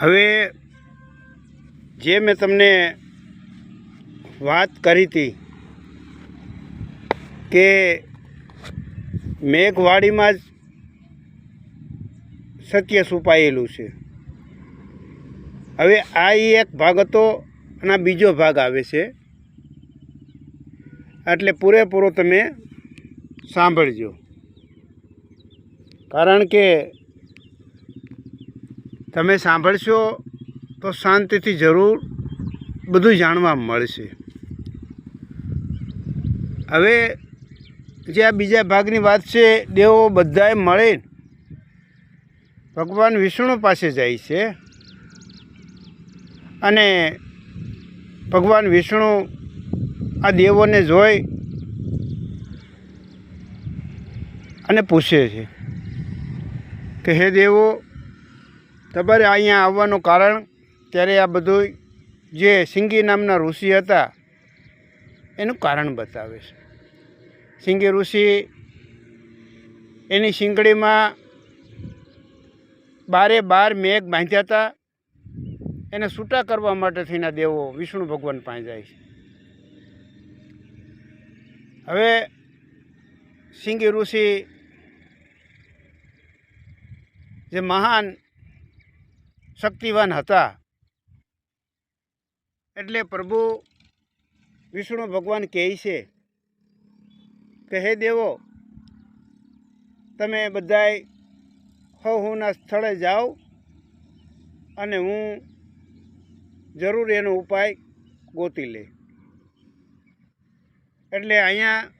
હવે જે મેં તમને વાત કરી હતી કે મેઘવાડીમાં જ સત્ય છુપાયેલું છે. હવે આ એક ભાગ હતો અને બીજો ભાગ આવે છે. એટલે પૂરેપૂરો તમે સાંભળજો. કારણ કે તમે સાંભળશો તો શાંતિથી જરૂર બધું જાણવા મળશે. હવે જે આ બીજા ભાગની વાત છે, દેવો બધાએ મળે. ભગવાન વિષ્ણુ પાસે જાય છે. અને ભગવાન વિષ્ણુ આ દેવોને જોઈ અને પૂછે છે કે, હે દેવો તમારે અહીંયા આવવાનું કારણ? ત્યારે આ બધું જે સિંગી નામના ઋષિ હતા, એનું કારણ બતાવે છે. સિંગી ઋષિ એની શિંગડીમાં બારે બાર મેઘ બાંધ્યા હતા. એને છૂટા કરવા માટે થઈને દેવો વિષ્ણુ ભગવાન પાસે જાય છે. હવે સિંગી ઋષિ જે મહાન શક્તિવાન હતા. એટલે પ્રભુ વિષ્ણુ ભગવાન કહે છે કે હે દેવો, તમે બધાય હો હુંના સ્થળે જાઓ અને હું જરૂર એનો ઉપાય ગોતી લે એટલે અહીંયા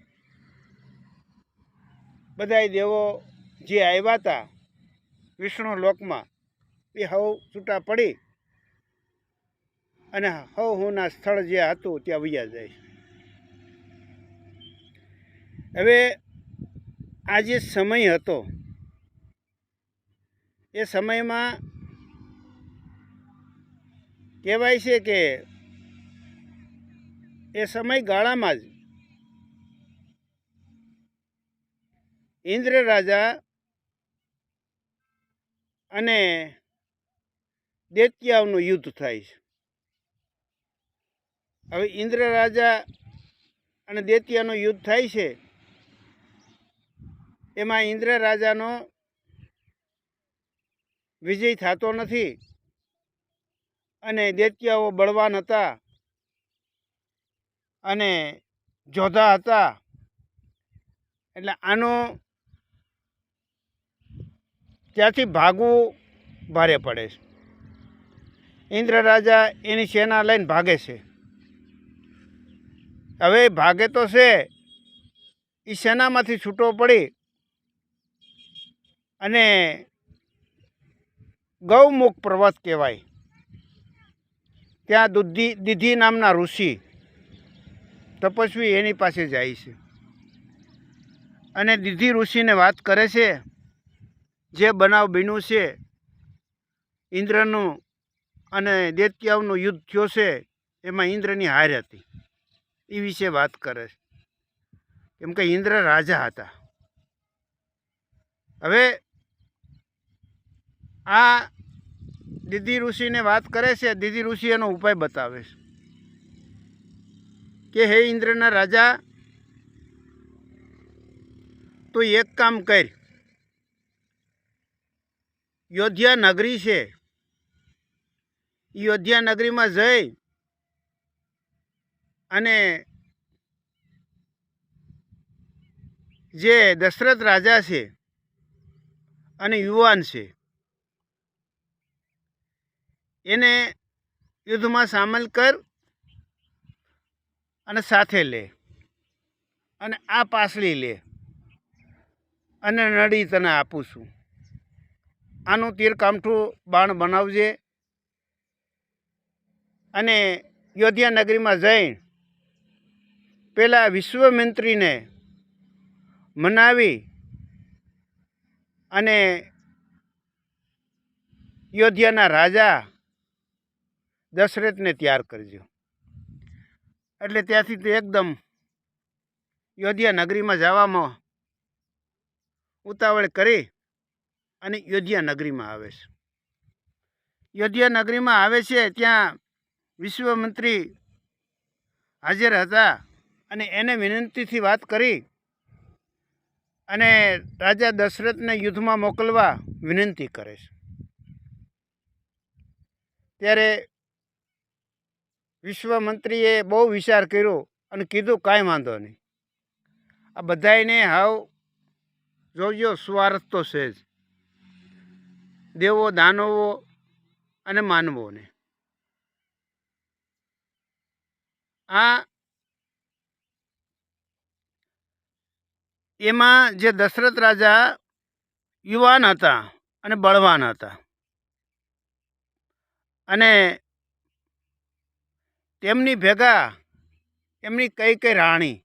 બધાય દેવો જે આવ્યા હતા વિષ્ણુ લોકમાં એ હવ છૂટા પડી અને હવ હોના સ્થળ જે હતું ત્યાં વૈયા જાય. હવે આ જે સમય હતો, એ સમયમાં કહેવાય છે કે એ સમયગાળામાં જ ઇન્દ્ર રાજા અને દૈત્યાઓનું યુદ્ધ થાય છે. હવે ઇન્દ્ર રાજા અને દૈત્યાનું યુદ્ધ થાય છે, એમાં ઇન્દ્ર રાજાનો વિજય થતો નથી અને દૈત્યાઓ બળવાન હતા અને જોધા હતા. એટલે આનો ત્યાંથી ભાગવું ભારે પડે છે. ઇન્દ્ર રાજા એની સેના લઈને ભાગે છે. હવે ભાગે તો છે એ સેનામાંથી છૂટો પડી અને ગૌમુખ પર્વત કહેવાય. ત્યાં દુધી, દીધી નામના ઋષિ તપસ્વી એની પાસે જાય છે. અને દીધી ઋષિને વાત કરે છે, જે બનાવ બીનું છે, ઇન્દ્રનું અને દેત્યાવનું યુદ્ધ થયો છે, એમાં ઇન્દ્રની હાર હતી. એ વિશે વાત કરે છે. કેમ કે ઇન્દ્ર રાજા હતા. હવે આ દીદી ઋષિને વાત કરે છે, દીદી ઋષિ એનો ઉપાય બતાવે છે. કે હે ઇન્દ્રના રાજા, તું એક કામ કર. યોધ્યા નગરી છે. યોધ્યા નગરીમાં જઈ અને જે દશરથ રાજા છે અને યુવાન છે, એને યુદ્ધમાં સામેલ કર અને સાથે લે અને આ પાસળી લે અને નડી તને આપું છું. આનું તીર કામઠું બાણ બનાવજે અને યોધ્યા નગરીમાં જઈ પેલા વિશ્વમંત્રીને મનાવી અને યોધ્યાના રાજા દશરથને તૈયાર કરજો. એટલે ત્યાંથી તે એકદમ યોધ્યા નગરીમાં જવામાં ઉતાવળ કરી અને યોધ્યા નગરીમાં આવે છે. યોધ્યા નગરીમાં આવે છે ત્યાં વિશ્વમંત્રી હાજર હતા અને એને વિનંતીથી વાત કરી અને રાજા દશરથને યુદ્ધમાં મોકલવા વિનંતી કરે છે. ત્યારે વિશ્વમંત્રીએ બહુ વિચાર કર્યો અને કીધું કાંઈ વાંધો નહીં. આ બધાયને હાવ જોજો સ્વાર્થ તો છે જ. દેવો દાનવો અને માનવોને. આ એમાં જે દશરથ રાજા યુવાન હતા અને બળવાન હતા. અને તેમની ભેગા, એમની કઈ કઈ રાણી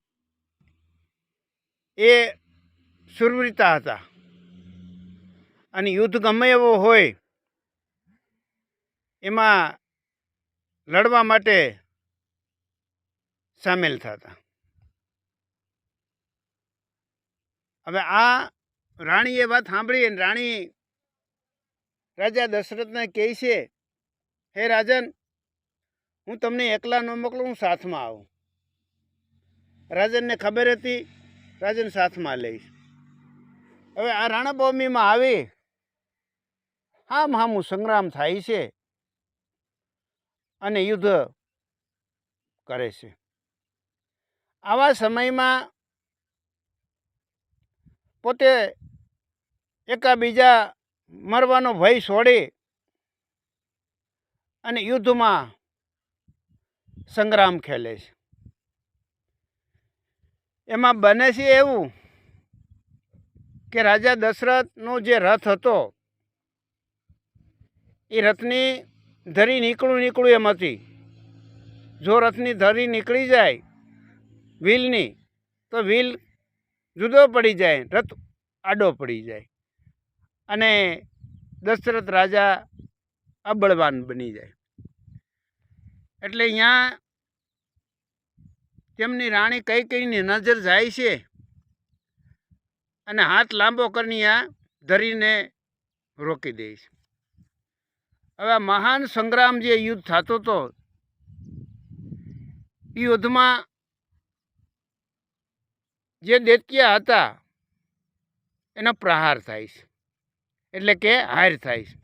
એ સુરવીરતા હતા. અને યુદ્ધ ગમે એવો હોય, એમાં લડવા માટે સામેલ થતા. હવે આ રાણીએ વાત સાંભળી અને રાણી રાજા દશરથને કહે છે, હે રાજન, હું તમને એકલા ન મોકલું, હું સાથમાં આવું. રાજનને ખબર હતી, રાજન સાથમાં લઈશ હવે આ રાણાભૂમિમાં આવી, હામ હામું સંગ્રામ થાય છે અને યુદ્ધ કરે છે. આવા સમયમાં પોતે એકાબીજા મરવાનો ભય છોડી અને યુદ્ધમાં સંગ્રામ ખેલે છે. એમાં બને છે એવું કે રાજા દશરથનો જે રથ હતો, એ રથની ધરી નીકળું નીકળું એમ હતી. જો રથની ધરી નીકળી જાય વ્હીલની, તો વ્હીલ જુદો પડી જાય, રથ આડો પડી જાય અને દશરથ રાજા અબળવાન બની જાય. એટલે અહીંયા તેમની રાણી કઈ કઈની નજર જાય છે અને હાથ લાંબો કરીને આ ધરીને રોકી દે છે. હવે મહાન સંગ્રામ જે યુદ્ધ થતો હતો યુદ્ધમાં જે દેતકીયા હતા, એનો પ્રહાર થાય છે. એટલે કે હાર થાય છે.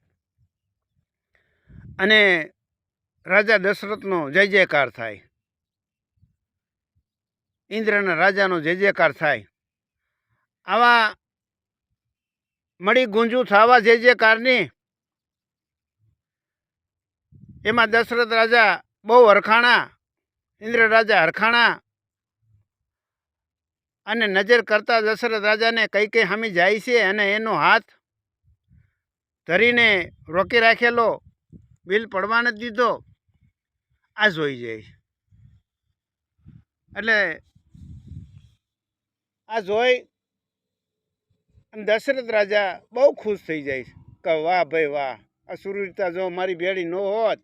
અને રાજા દશરથનો જય જયકાર થાય. ઇન્દ્રના રાજાનો જય જયકાર થાય. આવા મળી ગુંજુ થવા જય જયકારની એમાં દશરથ રાજા બહુ હરખાણા, ઇન્દ્ર રાજા હરખાણા અને નજર કરતા દશરથ રાજાને કઈ કઈ હામી જાય છે અને એનો હાથ ધરીને રોકી રાખેલો, બિલ પડવા નથી દીધો. આ જોઈ જાય એટલે આ જોઈ દશરથ રાજા બહુ ખુશ થઈ જાય કે, વાહ ભાઈ વાહ, આ સુરવીરતા જો મારી ભેળી ન હોત,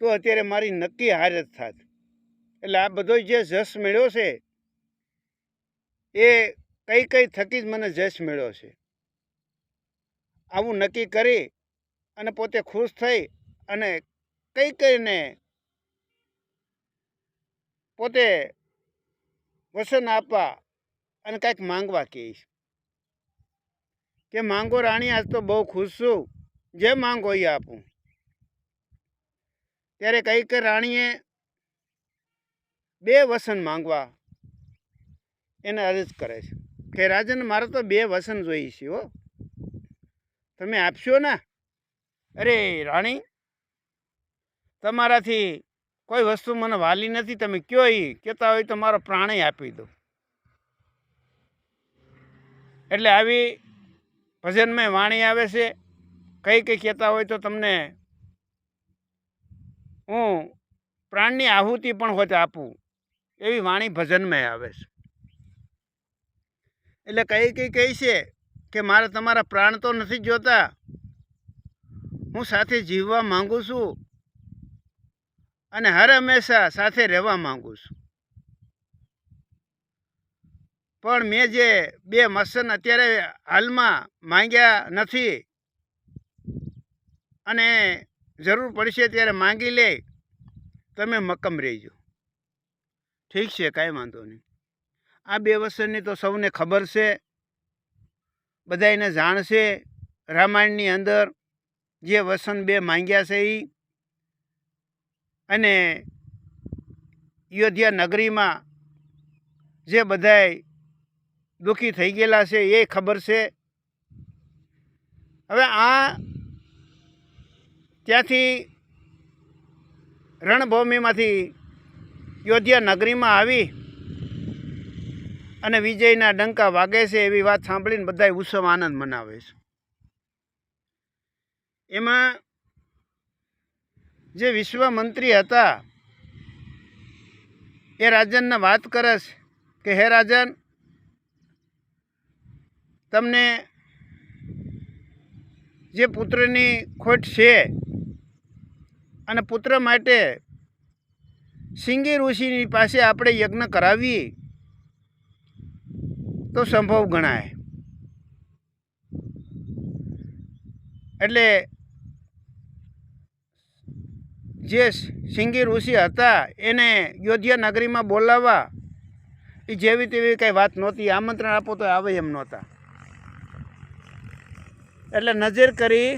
તો અત્યારે મારી નક્કી હાર જ થાત. એટલે આ બધો જે જશ મળ્યો છે એ કઈ કઈ થકી જ મને જશ મળ્યો છે. આવું નક્કી કરી અને પોતે ખુશ થઈ અને કઈ કઈને પોતે વસન આપવા અને કાંઈક માંગવા કહીશ કે માંગો રાણી, આજ તો બહુ ખુશ છું. જે માંગો એ આપું. ત્યારે કઈ કઈ રાણીએ બે વસન માંગવા એને અરજ કરે છે. કે રાજન, મારે તો બે વસન જોઈએ છે, હો. તમે આપશો ને? અરે, રાણી, તમારાથી કોઈ વસ્તુ મને વાલી નથી, તમે કયો એ કહેતા હોય તો મારો પ્રાણય આપી દો. એટલે આવી ભજનમય વાણી આવે છે. કઈ કઈ કહેતા હોય તો તમને હું પ્રાણની આહુતિ પણ હોત આપું. એવી વાણી ભજનમય આવે છે. એટલે કઈ કઈ કહી છે કે મારે તમારા પ્રાણ તો નથી જોતા? હું સાથે જીવવા માંગુ છું અને હર હંમેશા સાથે રહેવા માંગુ છું. પણ મેં જે બે મસન અત્યારે હાલમાં માંગ્યા નથી અને જરૂર પડશે ત્યારે માંગી લે, તમે મક્કમ રહેજો. ઠીક છે, કાંઈ વાંધો નહીં. આ બે વસનની તો સૌને ખબર છે. બધાને જાણ છે. રામાયણની અંદર જે વસન બે માંગ્યા છે એ અને યોધ્યા નગરીમાં જે બધાય દુઃખી થઈ ગયેલા છે એ ખબર છે. હવે આ ત્યાંથી રણભૂમિમાંથી યોધ્યા નગરીમાં આવી અને વિજયના ડંકા વાગે છે એવી વાત સાંભળીને બધા ઉત્સવ આનંદ મનાવે છે. એમાં જે વિશ્વ મંત્રી હતા, એ રાજનને વાત કરે છે કે, હે રાજન, તમને જે પુત્રની ખોટ છે અને પુત્ર માટે સિંગી ઋષિની પાસે આપણે યજ્ઞ કરાવીએ તો સંભવ ગણાય. એટલે જે સિંગી ઋષિ હતા, એને યોધ્યા નગરીમાં બોલાવવા, એ જેવી તેવી કંઈ વાત નહોતી. આમંત્રણ આપો તો આવે એમ નહોતા. એટલે નજર કરી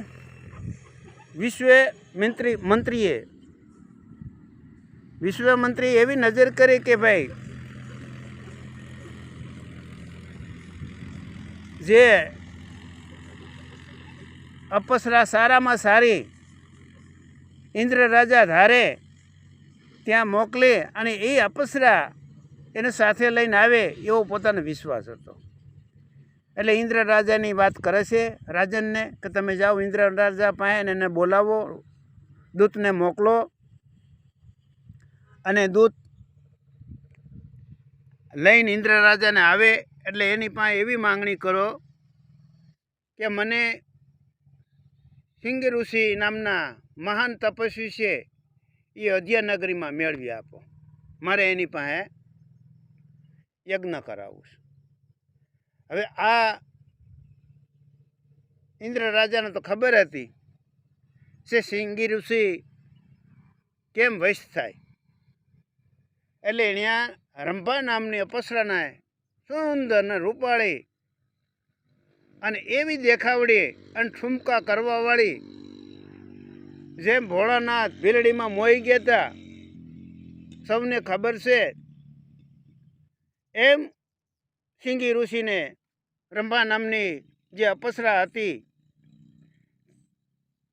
વિશ્વ મંત્રી, મંત્રીએ, વિશ્વ મંત્રી એવી નજર કરી કે ભાઈ જે અપસરા સારામાં સારી ઇન્દ્ર રાજા ધારે, ત્યાં મોકલે અને એ અપસરા એને સાથે લઈને આવે એવો પોતાનો વિશ્વાસ હતો. એટલે ઇન્દ્ર રાજાની વાત કરે છે, રાજનને, કે તમે જાઓ ઇન્દ્ર રાજા પાસે એને બોલાવો, દૂતને મોકલો. અને દૂત લઈને ઇન્દ્ર રાજાને આવે એટલે એની પાસે એવી માંગણી કરો કે મને સિંગ ઋષિ નામના મહાન તપસ્વી છે, એ અધ્યાનગરીમાં મેળવી આપો. મારે એની પાસે યજ્ઞ કરાવવું છે. હવે આ ઇન્દ્ર રાજાને તો ખબર હતી છે સિંગી ઋષિ કેમ વૈશ થાય. એટલે ત્યાં રંભા નામની અપસરાના સુંદર ને રૂપાળી અને એવી દેખાવડી અને ઠુમકા કરવાવાળી જેમ ભોળાનાથ ભીલડીમાં મોઈ ગયા હતા સૌને ખબર છે, એમ સિંગી ઋષિને રંભા નામની જે અપસરા હતી,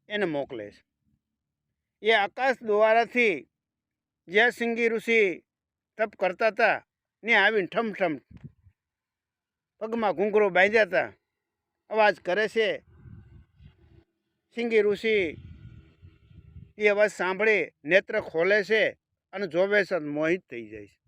એને મોકલે છે. એ આકાશ દ્વારાથી જ્યાં સિંગી ઋષિ તપ કરતા હતા ને આવીને ઠમઠમ પગમાં ઘૂંઘરો બાંધ્યા હતા. અવાજ કરે છે, સિંગી ઋષિ, એ અવાજ સાંભળી, નેત્ર ખોલે છે અને જોવે છે મોહિત થઈ જાય છે.